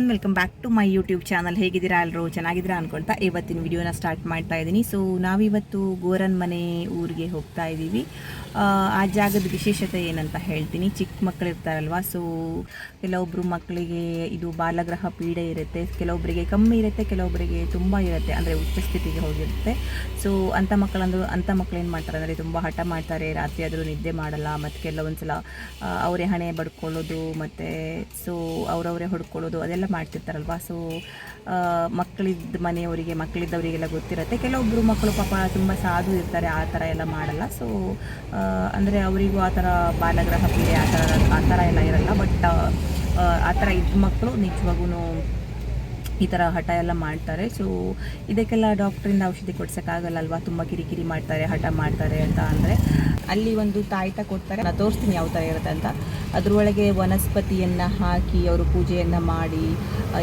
One welcome back to my YouTube channel ಹೇಗಿದ್ದೀರಾ ಎಲ್ಲರೂ? ಚೆನ್ನಾಗಿದ್ದೀರಾ ಅನ್ಕೊಳ್ತಾ ಇವತ್ತಿನ ವಿಡಿಯೋನ ಸ್ಟಾರ್ಟ್ ಮಾಡ್ತಾ ಇದ್ದೀನಿ. ಸೊ ನಾವಿವತ್ತು ಗೋರನ್ ಮನೆ ಊರಿಗೆ ಹೋಗ್ತಾ ಇದ್ದೀವಿ. ಆ, ಜಾಗದ ವಿಶೇಷತೆ ಏನಂತ ಹೇಳ್ತೀನಿ. ಚಿಕ್ಕ ಮಕ್ಕಳು ಇರ್ತಾರಲ್ವ ಸೊ ಕೆಲವೊಬ್ಬರು ಮಕ್ಕಳಿಗೆ ಇದು ಬಾಲಗ್ರಹ ಪೀಡೆ ಇರುತ್ತೆ ಕೆಲವೊಬ್ಬರಿಗೆ ಕಮ್ಮಿ ಇರುತ್ತೆ ಕೆಲವೊಬ್ಬರಿಗೆ ತುಂಬ ಇರುತ್ತೆ ಅಂದರೆ ಉಚ್ಚ ಸ್ಥಿತಿಗೆ ಹೋಗಿರುತ್ತೆ. ಸೊ ಅಂಥ ಮಕ್ಕಳಂದ್ರು ಅಂಥ ಮಕ್ಕಳು ಏನು ಮಾಡ್ತಾರೆ ಅಂದರೆ ತುಂಬ ಹಠ ಮಾಡ್ತಾರೆ ರಾತ್ರಿ ಆದರೂ ನಿದ್ದೆ ಮಾಡಲ್ಲ ಮತ್ತು ಕೆಲವೊಂದು ಸಲ ಅವರೇ ಹಣೆ ಬಡ್ಕೊಳ್ಳೋದು ಮತ್ತು ಸೊ ಅವರವರೇ ಹೊಡ್ಕೊಳ್ಳೋದು ಅದೆಲ್ಲ ಮಾಡ್ತಿರ್ತಾರಲ್ವ? ಸೊ ಮಕ್ಕಳಿದ್ದ ಮನೆಯವರಿಗೆ, ಮಕ್ಕಳಿದ್ದವರಿಗೆಲ್ಲ ಗೊತ್ತಿರುತ್ತೆ. ಕೆಲವೊಬ್ಬರು ಮಕ್ಕಳು ಪಾಪ ತುಂಬ ಸಾಧು ಇರ್ತಾರೆ, ಆ ಥರ ಎಲ್ಲ ಮಾಡಲ್ಲ. ಸೊ ಅಂದರೆ ಅವರಿಗೂ ಆ ಥರ ಬಾಲಗ್ರಹ ಪೀಡೆ, ಆ ಥರ ಆ ಥರ ಎಲ್ಲ ಇರಲ್ಲ. ಬಟ್ ಆ ಥರ ಇದ್ದ ಮಕ್ಕಳು ನಿಜವಾಗೂ ಈ ಥರ ಹಠ ಎಲ್ಲ ಮಾಡ್ತಾರೆ. ಸೊ ಇದಕ್ಕೆಲ್ಲ ಡಾಕ್ಟ್ರಿಂದ ಔಷಧಿ ಕೊಡ್ಸೋಕ್ಕಾಗಲ್ಲ ಅಲ್ವಾ? ತುಂಬ ಕಿರಿಕಿರಿ ಮಾಡ್ತಾರೆ, ಹಠ ಮಾಡ್ತಾರೆ ಅಂತ ಅಂದರೆ. ಅಲ್ಲಿ ಒಂದು ತಾಯ್ತ ಕೊಡ್ತಾರೆ. ನಾನು ತೋರಿಸ್ತೀನಿ ಯಾವ ಥರ ಇರುತ್ತೆ ಅಂತ. ಅದರೊಳಗೆ ವನಸ್ಪತಿಯನ್ನು ಹಾಕಿ ಅವರು ಪೂಜೆಯನ್ನು ಮಾಡಿ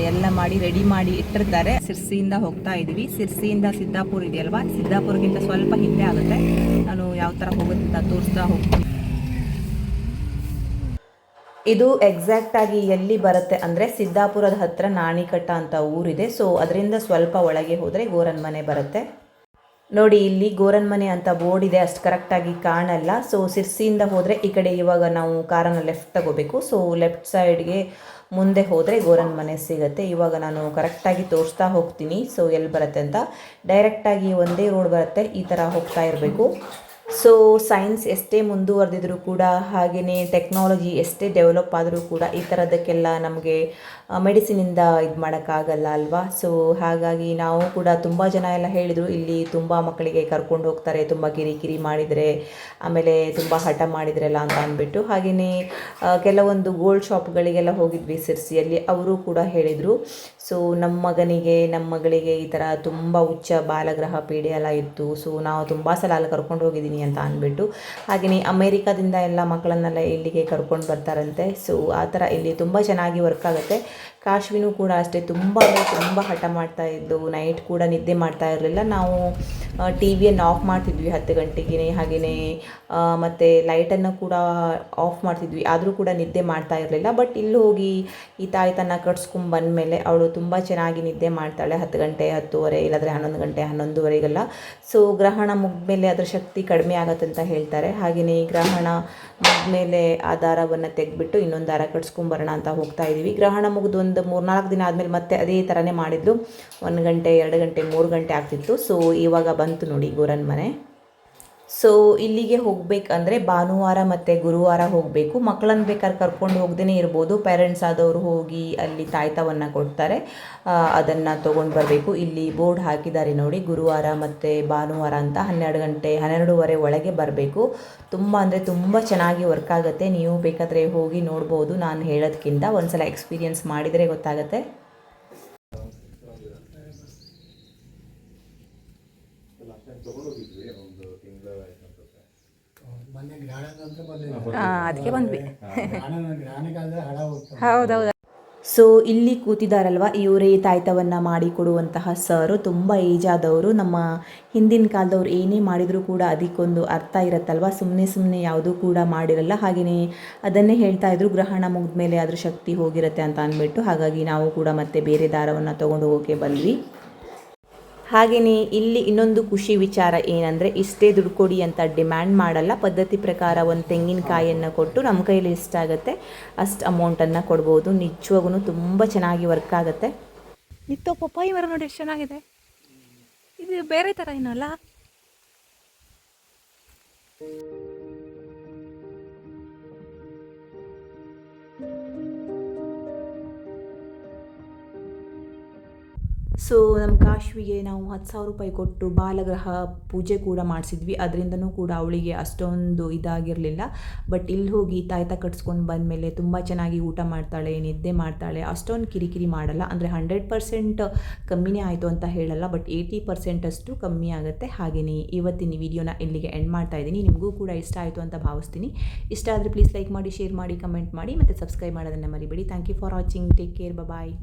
ಎಲ್ಲ ಮಾಡಿ ರೆಡಿ ಮಾಡಿ ಇಟ್ಟಿರ್ತಾರೆ. ಸಿರ್ಸಿಯಿಂದ ಹೋಗ್ತಾ ಇದ್ವಿ. ಸಿರ್ಸಿಯಿಂದ ಸಿದ್ದಾಪುರ ಇದೆಯಲ್ವಾ? ಸಿದ್ದಾಪುರಕ್ಕಿಂತ ಸ್ವಲ್ಪ ಹಿಂದೆ ಆಗುತ್ತೆ. ನಾನು ಯಾವ ಥರ ಹೋಗುತ್ತೆ ಅಂತ ತೋರಿಸ್ತಾ ಹೋಗ್ತೀನಿ. ಇದು ಎಕ್ಸಾಕ್ಟ್ ಆಗಿ ಎಲ್ಲಿ ಬರುತ್ತೆ ಅಂದರೆ ಸಿದ್ದಾಪುರದ ಹತ್ರ ನಾಣಿಕಟ್ಟ ಅಂತ ಊರಿದೆ. ಸೊ ಅದರಿಂದ ಸ್ವಲ್ಪ ಒಳಗೆ ಹೋದರೆ ಗೋರನ್ ಮನೆ ಬರುತ್ತೆ. ನೋಡಿ, ಇಲ್ಲಿ ಗೋರನ್ ಮನೆ ಅಂತ ಬೋರ್ಡ್ ಇದೆ, ಅಷ್ಟು ಕರೆಕ್ಟಾಗಿ ಕಾಣಲ್ಲ. ಸೊ ಸಿರ್ಸಿಯಿಂದ ಹೋದರೆ ಈ ಕಡೆ ಇವಾಗ ನಾವು ಕಾರನ್ನು ಲೆಫ್ಟ್ ತಗೋಬೇಕು. ಸೊ ಲೆಫ್ಟ್ ಸೈಡ್ಗೆ ಮುಂದೆ ಹೋದರೆ ಗೋರನ್ ಮನೆ ಸಿಗುತ್ತೆ. ಇವಾಗ ನಾನು ಕರೆಕ್ಟಾಗಿ ತೋರಿಸ್ತಾ ಹೋಗ್ತೀನಿ. ಸೊ ಎಲ್ಲಿ ಬರುತ್ತೆ ಅಂತ? ಡೈರೆಕ್ಟಾಗಿ ಒಂದೇ ರೋಡ್ ಬರುತ್ತೆ. ಈ ಥರ ಹೋಗ್ತಾ ಇರಬೇಕು. ಸೊ ಸೈನ್ಸ್ ಎಷ್ಟೇ ಮುಂದುವರೆದಿದ್ರು ಕೂಡ ಹಾಗೆಯೇ ಟೆಕ್ನಾಲಜಿ ಎಷ್ಟೇ ಡೆವಲಪ್ ಆದರೂ ಕೂಡ ಈ ಥರದಕ್ಕೆಲ್ಲ ನಮಗೆ ಮೆಡಿಸಿನಿಂದ ಇದು ಮಾಡೋಕ್ಕಾಗಲ್ಲ ಅಲ್ವಾ? ಸೊ ಹಾಗಾಗಿ ನಾವು ಕೂಡ ತುಂಬ ಜನ ಎಲ್ಲ ಹೇಳಿದರು, ಇಲ್ಲಿ ತುಂಬ ಮಕ್ಕಳಿಗೆ ಕರ್ಕೊಂಡು ಹೋಗ್ತಾರೆ, ತುಂಬ ಕಿರಿಕಿರಿ ಮಾಡಿದರೆ, ಆಮೇಲೆ ತುಂಬ ಹಠ ಮಾಡಿದ್ರಲ್ಲ ಅಂತ ಅಂದ್ಬಿಟ್ಟು. ಹಾಗೆಯೇ ಕೆಲವೊಂದು ಗೋಲ್ಡ್ ಶಾಪ್ಗಳಿಗೆಲ್ಲ ಹೋಗಿದ್ವಿ ಸಿರ್ಸಿಯಲ್ಲಿ ಅವರು ಕೂಡ ಹೇಳಿದರು. ಸೊ ನಮ್ಮ ಮಗನಿಗೆ ನಮ್ಮ ಮಗಳಿಗೆ ಈ ಥರ ತುಂಬ ಉಚ್ಚ ಬಾಲಗ್ರಹ ಪೀಡೆ ಎಲ್ಲ ಇತ್ತು. ಸೊ ನಾವು ತುಂಬ ಸಲ ಅಲ್ಲಿ ಕರ್ಕೊಂಡು ಹೋಗಿದ್ದೀನಿ ಅಂತ ಅಂದ್ಬಿಟ್ಟು. ಹಾಗೆಯೇ ಅಮೇರಿಕಾದಿಂದ ಎಲ್ಲ ಮಕ್ಕಳನ್ನೆಲ್ಲ ಇಲ್ಲಿಗೆ ಕರ್ಕೊಂಡು ಬರ್ತಾರಂತೆ. ಸೊ ಆ ಥರ ಇಲ್ಲಿ ತುಂಬ ಚೆನ್ನಾಗಿ ವರ್ಕ್ ಆಗುತ್ತೆ. ಕಾಶ್ವಿನೂ ಕೂಡ ಅಷ್ಟೇ ತುಂಬ ತುಂಬ ಹಠ ಮಾಡ್ತಾ ಇದ್ದು ನೈಟ್ ಕೂಡ ನಿದ್ದೆ ಮಾಡ್ತಾ ಇರಲಿಲ್ಲ. ನಾವು ಟಿ ವಿಯನ್ನು ಆಫ್ ಮಾಡ್ತಿದ್ವಿ ಹತ್ತು ಗಂಟೆಗೆ ಹಾಗೆಯೇ ಮತ್ತು ಲೈಟನ್ನು ಕೂಡ ಆಫ್ ಮಾಡ್ತಿದ್ವಿ. ಆದರೂ ಕೂಡ ನಿದ್ದೆ ಮಾಡ್ತಾ ಇರಲಿಲ್ಲ. ಬಟ್ ಇಲ್ಲಿ ಹೋಗಿ ಈ ತಾಯ್ತನ ಕಟ್ಸ್ಕೊಂಡು ಬಂದಮೇಲೆ ಅವಳು ತುಂಬ ಚೆನ್ನಾಗಿ ನಿದ್ದೆ ಮಾಡ್ತಾಳೆ. ಹತ್ತು ಗಂಟೆ ಹತ್ತುವರೆ, ಇಲ್ಲಾಂದರೆ ಹನ್ನೊಂದು ಗಂಟೆ ಹನ್ನೊಂದುವರೆಗೆಲ್ಲ. ಸೊ ಗ್ರಹಣ ಮುಗಿದ್ಮೇಲೆ ಅದರ ಶಕ್ತಿ ಕಡಿಮೆ ಆಗತ್ತೆ ಅಂತ ಹೇಳ್ತಾರೆ. ಹಾಗೆಯೇ ಈ ಗ್ರಹಣ ಮುಗಿದ್ಮೇಲೆ ಆ ದಾರವನ್ನು ತೆಗೆದ್ಬಿಟ್ಟು ಇನ್ನೊಂದು ದಾರ ಕಟ್ಸ್ಕೊಂಬರೋಣ ಅಂತ ಹೋಗ್ತಾ ಇದ್ದೀವಿ ಗ್ರಹಣ ಮುಗಿದು ಒಂದು ಮೂರ್ನಾಲ್ಕು ದಿನ ಆದಮೇಲೆ ಮತ್ತೆ ಅದೇ ಥರನೇ ಮಾಡಿದ್ದು ಒಂದು ಗಂಟೆ, ಎರಡು ಗಂಟೆ, ಮೂರು ಗಂಟೆ ಆಗ್ತಿತ್ತು. ಸೊ ಇವಾಗ ಬಂತು ನೋಡಿ ಗೋರನ್ ಮನೆ. ಸೊ ಇಲ್ಲಿಗೆ ಹೋಗಬೇಕಂದ್ರೆ ಭಾನುವಾರ ಮತ್ತು ಗುರುವಾರ ಹೋಗಬೇಕು. ಮಕ್ಕಳನ್ನು ಬೇಕಾದ್ರೆ ಕರ್ಕೊಂಡು ಹೋಗ್ದೇ ಇರ್ಬೋದು. ಪೇರೆಂಟ್ಸ್ ಆದವರು ಹೋಗಿ ಅಲ್ಲಿ ತಾಯ್ತವನ್ನು ಕೊಡ್ತಾರೆ. ಅದನ್ನು ತೊಗೊಂಡು ಬರಬೇಕು. ಇಲ್ಲಿ ಬೋರ್ಡ್ ಹಾಕಿದ್ದಾರೆ ನೋಡಿ, ಗುರುವಾರ ಮತ್ತು ಭಾನುವಾರ ಅಂತ ಹನ್ನೆರಡು ಗಂಟೆ, ಹನ್ನೆರಡೂವರೆ ಒಳಗೆ ಬರಬೇಕು. ತುಂಬ ಅಂದರೆ ತುಂಬ ಚೆನ್ನಾಗಿ ವರ್ಕ್ ಆಗುತ್ತೆ. ನೀವು ಬೇಕಾದರೆ ಹೋಗಿ ನೋಡ್ಬೋದು. ನಾನು ಹೇಳೋದಕ್ಕಿಂತ ಒಂದ್ಸಲ ಎಕ್ಸ್ಪೀರಿಯನ್ಸ್ ಮಾಡಿದರೆ ಗೊತ್ತಾಗುತ್ತೆ. ಅದಕ್ಕೆ ಬಂದ್ವಿ. ಹೌದೌದು. ಸೊ ಇಲ್ಲಿ ಕೂತಿದಾರಲ್ವಾ? ಇವರೇ ತಾಯ್ತವನ್ನು ಮಾಡಿಕೊಡುವಂತಹ ಸರು. ತುಂಬ ಏಜ್ ಆದವರು. ನಮ್ಮ ಹಿಂದಿನ ಕಾಲದವ್ರು ಏನೇ ಮಾಡಿದರೂ ಕೂಡ ಅದಕ್ಕೊಂದು ಅರ್ಥ ಇರತ್ತಲ್ವಾ? ಸುಮ್ಮನೆ ಸುಮ್ಮನೆ ಯಾವುದೂ ಕೂಡ ಮಾಡಿರಲ್ಲ. ಹಾಗೆಯೇ ಅದನ್ನೇ ಹೇಳ್ತಾ ಇದ್ರು ಗ್ರಹಣ ಮುಗಿದ ಮೇಲೆ ಅದ್ರ ಶಕ್ತಿ ಹೋಗಿರುತ್ತೆ ಅಂತ ಅಂದ್ಬಿಟ್ಟು. ಹಾಗಾಗಿ ನಾವು ಕೂಡ ಮತ್ತೆ ಬೇರೆ ದಾರವನ್ನು ತೊಗೊಂಡು ಹೋಗೋಕೆ ಬಂದ್ವಿ. ಹಾಗೆಯೇ ಇಲ್ಲಿ ಇನ್ನೊಂದು ಖುಷಿ ವಿಚಾರ ಏನಂದರೆ, ಇಷ್ಟೇ ದುಡ್ಡು ಕೊಡಿ ಅಂತ ಡಿಮ್ಯಾಂಡ್ ಮಾಡಲ್ಲ. ಪದ್ಧತಿ ಪ್ರಕಾರ ಒಂದು ತೆಂಗಿನಕಾಯಿಯನ್ನು ಕೊಟ್ಟು ನಮ್ಮ ಕೈಯಲ್ಲಿ ಎಷ್ಟಾಗುತ್ತೆ ಅಷ್ಟು ಅಮೌಂಟನ್ನು ಕೊಡ್ಬೋದು. ನಿಜವಾಗೂ ತುಂಬ ಚೆನ್ನಾಗಿ ವರ್ಕ್ ಆಗುತ್ತೆ. ಇತ್ತು ಪಪ್ಪಾಯಿ ಮರ ನೋಡಿ ಎಷ್ಟು ಚೆನ್ನಾಗಿದೆ. ಇದು ಬೇರೆ ಥರ ಏನಲ್ಲ ಸೊ ನಮ್ಮ ಕಾಶ್ವಿಗೆ ನಾವು ಹತ್ತು ಸಾವಿರ ರೂಪಾಯಿ ಕೊಟ್ಟು ಬಾಲಗ್ರಹ ಪೂಜೆ ಕೂಡ ಮಾಡಿಸಿದ್ವಿ. ಅದರಿಂದನೂ ಕೂಡ ಅವಳಿಗೆ ಅಷ್ಟೊಂದು ಇದಾಗಿರಲಿಲ್ಲ. ಬಟ್ ಇಲ್ಲಿ ಹೋಗಿ ತಾಯ್ತ ಕಟ್ಸ್ಕೊಂಡು ಬಂದಮೇಲೆ ತುಂಬ ಚೆನ್ನಾಗಿ ಊಟ ಮಾಡ್ತಾಳೆ, ನಿದ್ದೆ ಮಾಡ್ತಾಳೆ. ಅಷ್ಟೊಂದು ಕಿರಿಕಿರಿ ಮಾಡಲ್ಲ. ಅಂದರೆ ಹಂಡ್ರೆಡ್ ಪರ್ಸೆಂಟ್ ಕಮ್ಮಿನೇ ಆಯಿತು ಅಂತ ಹೇಳಲ್ಲ. ಬಟ್ ಏಯ್ಟಿ ಪರ್ಸೆಂಟಷ್ಟು ಕಮ್ಮಿ ಆಗುತ್ತೆ. ಹಾಗೆಯೇ ಇವತ್ತಿನ ವಿಡಿಯೋನ ಇಲ್ಲಿಗೆ ಎಂಡ್ ಮಾಡ್ತಾ ಇದ್ದೀನಿ. ನಿಮಗೂ ಕೂಡ ಇಷ್ಟ ಆಯಿತು ಅಂತ ಭಾವಿಸ್ತೀನಿ. ಇಷ್ಟ ಆದರೆ ಪ್ಲೀಸ್ ಲೈಕ್ ಮಾಡಿ ಶೇರ್ ಮಾಡಿ ಕಮೆಂಟ್ ಮಾಡಿ. ಮತ್ತು ಸಬ್ಸ್ಕ್ರೈಬ್ ಮಾಡೋದನ್ನು ಮರಿಬೇಡಿ. Thank you for watching take care bye